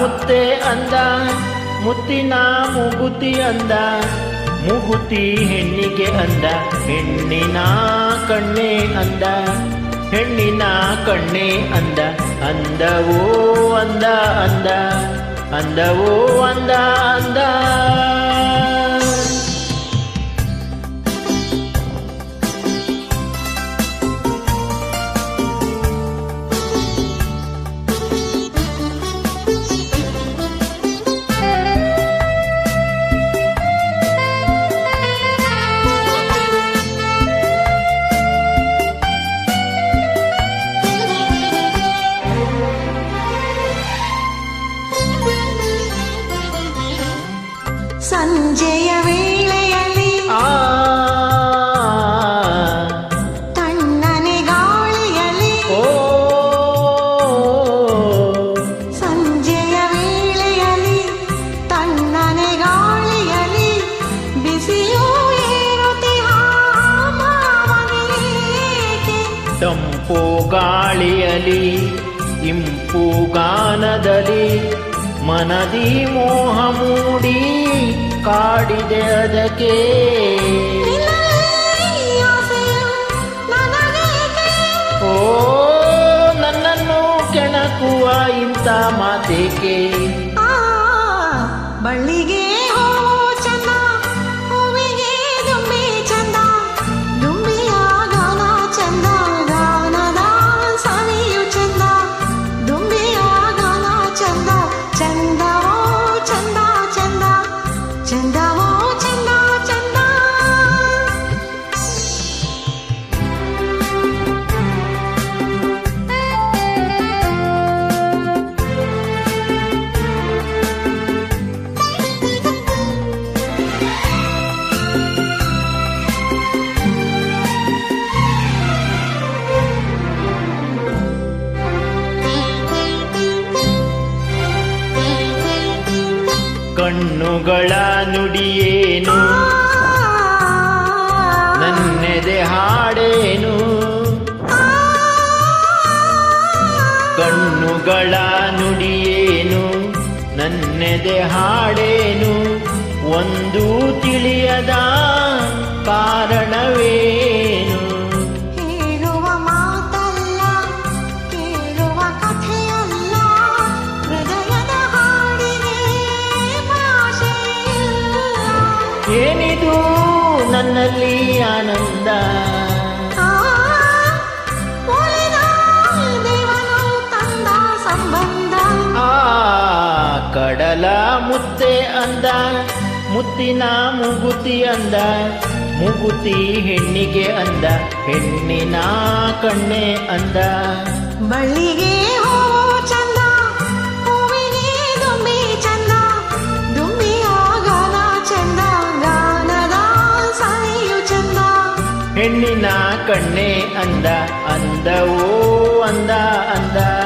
ಮುತ್ತೆ ಅಂದ, ಮುತ್ತಿನ ಮುಗುತಿ ಅಂದ, ಮುಗುತಿ ಹೆಣ್ಣಿಗೆ ಅಂದ, ಹೆಣ್ಣಿನ ಕಣ್ಣೆ ಅಂದ, ಹೆಣ್ಣಿನ ಕಣ್ಣೆ ಅಂದ, ಅಂದವೋ ಅಂದ ಅಂದ, ಅಂದವೋ ಅಂದ ಅಂದ. ಸಂಜೆಯ ವೇಳೆಯಲ್ಲಿ ಆ. ತಣ್ಣನೆ ಗಾಳಿಯಲ್ಲಿ ಓ. ಸಂಜೆಯ ವೇಳೆಯಲ್ಲಿ ತಣ್ಣನೆ ಗಾಳಿಯಲ್ಲಿ ಬಿಸಿಯೂ ಏರುತ್ತಿಹ ಮಾವನಿಗೆ. ತಂಪು ಗಾಳಿಯಲಿ ಇಂಪು ಗಾನದಲ್ಲಿ ಮನದಿ ಮೋಹ ಮೂಡಿ ಕಾಡಿದೆ ಅದಕ್ಕೆ? ಓ ನನ್ನನ್ನು ಕೆಣಕುವ ಇಂಥ ಮಾತೇಕೆ ಕಣ್ಣುಗಳ ನುಡಿಯೇನು? ನನ್ನೆದೆ ಹಾಡೇನು? ಕಣ್ಣುಗಳ ನುಡಿಯೇನು? ನನ್ನೆದೆ ಹಾಡೇನು? ಒಂದು ತಿಳಿಯದ ಕಾರಣವೇನು? ಏನಿದು ನನ್ನಲ್ಲಿ ಆನಂದ? ಆ, ಕಡಲ ಮುತ್ತೆ ಅಂದ ಮುತ್ತಿನ ಮುಗುತಿ ಅಂದ ಮುಗುತಿ ಹೆಣ್ಣಿಗೆ ಅಂದ ಹೆಣ್ಣಿನ ಕಣ್ಣೆ ಅಂದ. ಬಳ್ಳಿಗೆ ಹೆಣ್ಣಿನ ಕಣ್ಣೆ ಅಂದ ಅಂದ ಓ ಅಂದ ಅಂದ.